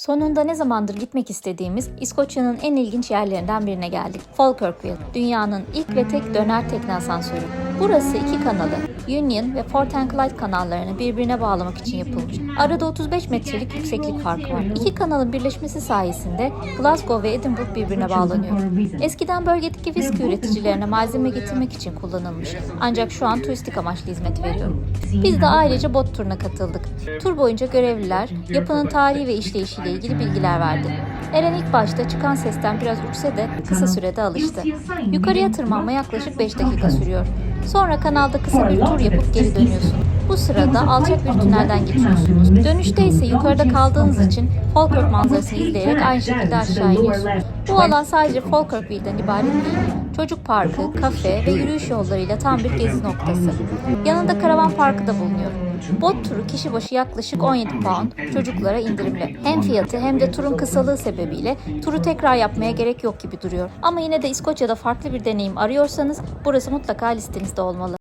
Sonunda ne zamandır gitmek istediğimiz İskoçya'nın en ilginç yerlerinden birine geldik. Falkirkville, dünyanın ilk ve tek döner tekne asansörü. Burası iki kanalı, Union ve Fort and Clyde kanallarını birbirine bağlamak için yapılmış. Arada 35 metrelik yükseklik farkı var. İki kanalın birleşmesi sayesinde Glasgow ve Edinburgh birbirine bağlanıyor. Eskiden bölgedeki viski üreticilerine malzeme getirmek için kullanılmış. Ancak şu an turistik amaçlı hizmet veriyor. Biz de ailece bot turuna katıldık. Tur boyunca görevliler yapının tarihi ve işleyişiyle ilgili bilgiler verdi. Eren ilk başta çıkan sesten biraz ürkse de kısa sürede alıştı. Yukarıya tırmanma yaklaşık 5 dakika sürüyor. Sonra kanalda kısa bir tur yapıp geri dönüyorsun. Bu sırada alçak bir tünelden geçiyorsunuz. Dönüşte ise yukarıda kaldığınız için Falkirk manzarasını izleyerek aynı şekilde aşağı iniyorsunuz. Bu alan sadece Falkirkville'den ibaret değil. Çocuk parkı, kafe ve yürüyüş yollarıyla tam bir gezi noktası. Yanında karavan parkı da bulunuyor. Bot turu kişi başı yaklaşık 17 pound, çocuklara indirimli. Hem fiyatı hem de turun kısalığı sebebiyle turu tekrar yapmaya gerek yok gibi duruyor. Ama yine de İskoçya'da farklı bir deneyim arıyorsanız burası mutlaka listenizde olmalı.